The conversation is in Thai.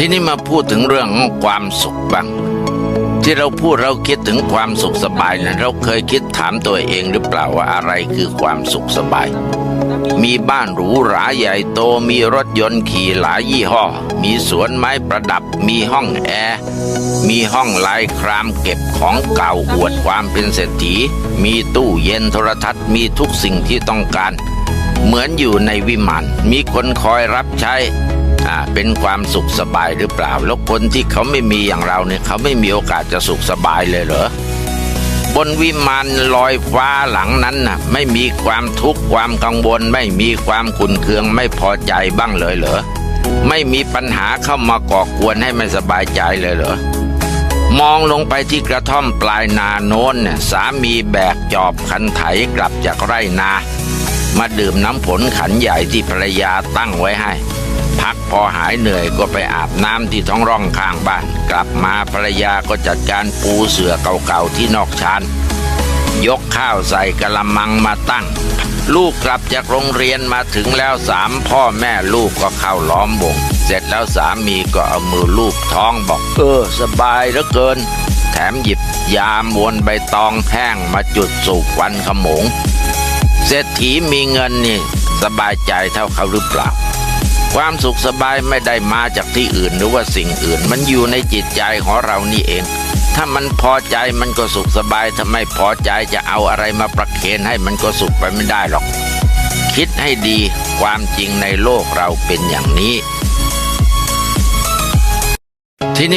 ทีนี้มาพูดถึงเรื่องของความสุขบ้างที่เราพูดเราคิดถึงความสุขสบายนะเราเคยคิดถามตัวเองหรือเปล่าว่าอะไรคือความสุขสบาย มีบ้านหรูหราใหญ่โตมีรถยนต์ขี่หลายยี่ห้อ มีสวนไม้ประดับ มีห้องแอร์มีห้องลายครามเก็บของเก่าอวดความเป็นเศรษฐี มีตู้เย็นโทรทัศน์มีทุกสิ่งที่ต้องการ เหมือนอยู่ในวิมานมีคนคอยรับใช้ อ่าเป็นความสุขสบายหรือเปล่า แล้วคนที่เขาไม่มีอย่างเราเนี่ยเขาไม่มีโอกาสจะสุขสบายเลยเหรอบนวิมานลอยฟ้าหลังนั้นน่ะไม่มีความทุกข์ความกังวล ไม่มีความขุนเคืองไม่พอใจบ้างเลยเหรอไม่มีปัญหาเข้ามาก่อกวนให้ไม่สบายใจเลยเหรอมองลงไปที่กระท่อมปลายนาโน้นเนี่ยสามีแบกจอบคันไถกลับจากไร่นา มาดื่มน้ำผลขันใหญ่ที่ภรรยาตั้งไว้ให้ พักพอหายเหนื่อยก็ไปอาบน้ำที่ท้องร่องข้างบ้าน กลับมาภรรยาก็จัดการปูเสื่อเก่าๆที่นอกชานยกข้าวใส่กระมังมาตั้ง ลูกกลับจากโรงเรียนมาถึงแล้วสามพ่อแม่ลูกก็เข้าล้อมวงเสร็จแล้วสามีก็เอามือลูบท้องบอก เออ สบายเหลือเกิน แถมหยิบยามวนใบตองแห้งมาจุดสูบควันขโมงเศรษฐีมีเงินนี่ สบายใจเท่าเขาหรือเปล่า ความสุขสบายไม่ได้มาจากที่อื่นหรือว่าสิ่งอื่น มันอยู่ในจิตใจของเรานี่เอง ถ้ามันพอใจมันก็สุขสบายถ้าไม่พอใจจะเอาอะไรมาประเคนให้มันก็สุขไปไม่ได้หรอก คิดให้ดีความจริงในโลกเราเป็นอย่างนี้ ที่นี่